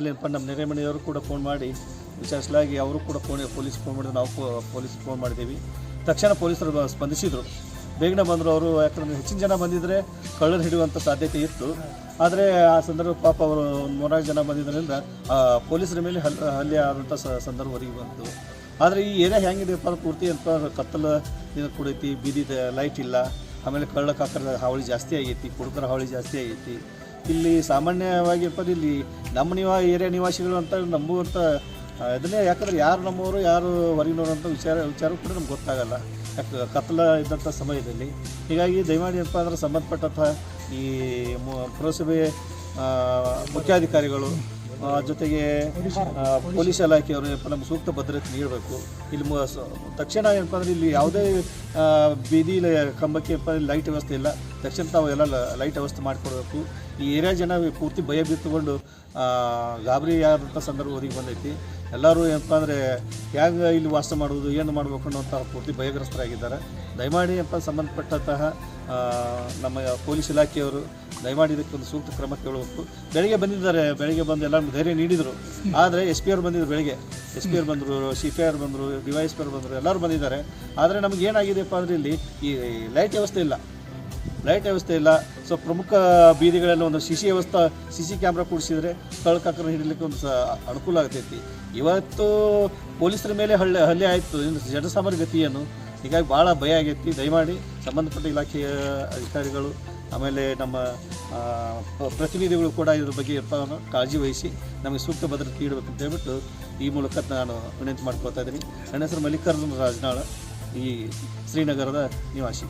ಏನಪ್ಪ ನಮ್ಮ ನೆರೆಮನೆಯವರು ಕೂಡ ಫೋನ್ ಮಾಡಿ ವಿಚಾರಿಸಲಾಗಿ ಅವರು ಕೂಡ ಫೋನ್ ಪೊಲೀಸ್ ಫೋನ್ ಮಾಡಿದ್ರು. ನಾವು ಪೊಲೀಸ್ ಫೋನ್ ಮಾಡಿದ್ದೀವಿ. ತಕ್ಷಣ ಪೊಲೀಸರು ಸ್ಪಂದಿಸಿದರು. ಬೇಗನೆ ಬಂದರು ಅವರು. ಯಾಕಂದರೆ ಹೆಚ್ಚಿನ ಜನ ಬಂದಿದ್ದರೆ ಕಳ್ಳರು ಹಿಡಿಯುವಂಥ ಸಾಧ್ಯತೆ ಇತ್ತು. ಆದರೆ ಆ ಸಂದರ್ಭ ಪಾಪ ಅವರು ಮೂರ್ನಾಲ್ಕು ಜನ ಬಂದಿದ್ದರಿಂದ ಪೊಲೀಸರ ಮೇಲೆ ಹಲ್ ಹಲ್ಲೆ ಆದಂಥ ಸಂದರ್ಭ ಬಂತು. ಆದರೆ ಈ ಏರಿಯಾ ಹೆಂಗಿದೆಯಪ್ಪ ಪೂರ್ತಿ ಅಂತ ಕತ್ತಲ ಕತ್ತಲು ಇದು ಕೂಡೈತಿ ಬೀದಿದ ಲೈಟ್ ಇಲ್ಲ. ಆಮೇಲೆ ಕಳ್ಳ ಕಾಕರ ಹಾವಳಿ ಜಾಸ್ತಿ ಆಗೈತಿ, ಕುಡುಕರ ಹಾವಳಿ ಜಾಸ್ತಿ ಆಗೈತಿ. ಇಲ್ಲಿ ಸಾಮಾನ್ಯವಾಗಿ ಏನಪ್ಪ ಇಲ್ಲಿ ನಮ್ಮ ನಿವಾ ಏರಿಯಾ ನಿವಾಸಿಗಳು ಅಂತ ನಂಬುವಂಥ ಇದನ್ನೇ ಯಾಕಂದ್ರೆ ಯಾರು ನಮ್ಮವರು, ಯಾರು ಹೊರಗಿನವರು ಅಂತ ವಿಚಾರ ವಿಚಾರ ಕೂಡ ನಮ್ಗೆ ಗೊತ್ತಾಗಲ್ಲ. ಯಾಕೆ ಕತ್ತಲ ಇದ್ದಂಥ ಸಮಯದಲ್ಲಿ. ಹೀಗಾಗಿ ದಯಮಾಡಿ ಏನಪ್ಪ ಅಂದ್ರೆ ಸಂಬಂಧಪಟ್ಟಂಥ ಈ ಪುರಸಭೆ ಮುಖ್ಯಾಧಿಕಾರಿಗಳು ಜೊತೆಗೆ ಪೊಲೀಸ್ ಇಲಾಖೆಯವರು ಏನಪ್ಪ ನಮ್ಗೆ ಸೂಕ್ತ ಭದ್ರತೆ ನೀಡಬೇಕು. ಇಲ್ಲಿ ತಕ್ಷಣ ಏನಪ್ಪ ಅಂದರೆ ಇಲ್ಲಿ ಯಾವುದೇ ಬೀದಿ ಕಂಬಕ್ಕೆ ಏನಪ್ಪ ಲೈಟ್ ವ್ಯವಸ್ಥೆ ಇಲ್ಲ. ತಕ್ಷಣ ತಾವು ಎಲ್ಲ ಲೈಟ್ ವ್ಯವಸ್ಥೆ ಮಾಡಿಕೊಡ್ಬೇಕು. ಈ ಏರಿಯಾ ಜನ ಪೂರ್ತಿ ಭಯ ಬಿತ್ತುಕೊಂಡು ಗಾಬರಿ ಆದಂಥ ಸಂದರ್ಭ ಒದಗಿ ಬಂದೈತಿ. ಎಲ್ಲರೂ ಏನಪ್ಪ ಅಂದರೆ ಹೇಗೆ ಇಲ್ಲಿ ವಾಸ ಮಾಡುವುದು, ಏನು ಮಾಡಬೇಕು ಅನ್ನೋಂಥ ಪೂರ್ತಿ ಭಯಗ್ರಸ್ತರಾಗಿದ್ದಾರೆ. ದಯಮಾಡಿ ಏನಪ್ಪ, ಸಂಬಂಧಪಟ್ಟಂತಹ ನಮ್ಮ ಪೊಲೀಸ್ ಇಲಾಖೆಯವರು ದಯಮಾಡಿ ಇದಕ್ಕೆ ಒಂದು ಸೂಕ್ತ ಕ್ರಮ ಕೇಳಬೇಕು. ಬೆಳಿಗ್ಗೆ ಬಂದಿದ್ದಾರೆ, ಬೆಳಿಗ್ಗೆ ಬಂದು ಎಲ್ಲ ಧೈರ್ಯ ನೀಡಿದರು. ಆದರೆ ಎಸ್ ಪಿ ಅವ್ರು ಬಂದಿದ್ರು ಬೆಳಿಗ್ಗೆ. ಎಸ್ ಪಿ ಅವ್ರು ಬಂದರು, ಸಿ ಪಿ ಆರ್ ಬಂದರು, ಡಿ ವೈ ಪಿ ಬಂದರು, ಎಲ್ಲರೂ ಬಂದಿದ್ದಾರೆ. ಆದರೆ ನಮ್ಗೆ ಏನಾಗಿದೆಯಪ್ಪ ಅಂದರೆ ಇಲ್ಲಿ ಈ ಲೈಟ್ ವ್ಯವಸ್ಥೆ ಇಲ್ಲ. ಲೈಟ್ ವ್ಯವಸ್ಥೆ ಇಲ್ಲ. ಸೊ ಪ್ರಮುಖ ಬೀದಿಗಳಲ್ಲಿ ಒಂದು ಸಿ ಸಿ ವ್ಯವಸ್ಥೆ, ಸಿ ಸಿ ಕ್ಯಾಮ್ರಾ ಕೂಡಿಸಿದರೆ ಕಳ್ಳಕಾಕರನ್ನ ಹಿಡಲಿಕ್ಕೆ ಒಂದು ಸ ಅನುಕೂಲ ಆಗ್ತೈತಿ. ಇವತ್ತು ಪೊಲೀಸರ ಮೇಲೆ ಹಳ್ಳೆ, ಹಲ್ಲೆ ಆಯಿತು. ಇನ್ನು ಜನಸಾಮಾನ್ಯ ಗತಿ ಏನು ಹೀಗಾಗಿ ಭಾಳ ಭಯ ಆಗೈತಿ. ದಯಮಾಡಿ ಸಂಬಂಧಪಟ್ಟ ಇಲಾಖೆಯ ಅಧಿಕಾರಿಗಳು, ಆಮೇಲೆ ನಮ್ಮ ಪ್ರತಿನಿಧಿಗಳು ಕೂಡ ಇದ್ರ ಬಗ್ಗೆ ಕಾಳಜಿ ವಹಿಸಿ ನಮಗೆ ಸೂಕ್ತ ಭದ್ರತೆ ನೀಡಬೇಕು ಅಂತ ಹೇಳ್ಬಿಟ್ಟು ಈ ಮೂಲಕ ನಾನು ವಿನಂತಿ ಮಾಡ್ಕೊಳ್ತಾ ಇದ್ದೀನಿ. ನನ್ನ ಹೆಸರು ಮಲ್ಲಿಕಾರ್ಜುನ ರಾಜನಾಳ. ಈ ಶ್ರೀನಗರದ ನಿವಾಸಿ.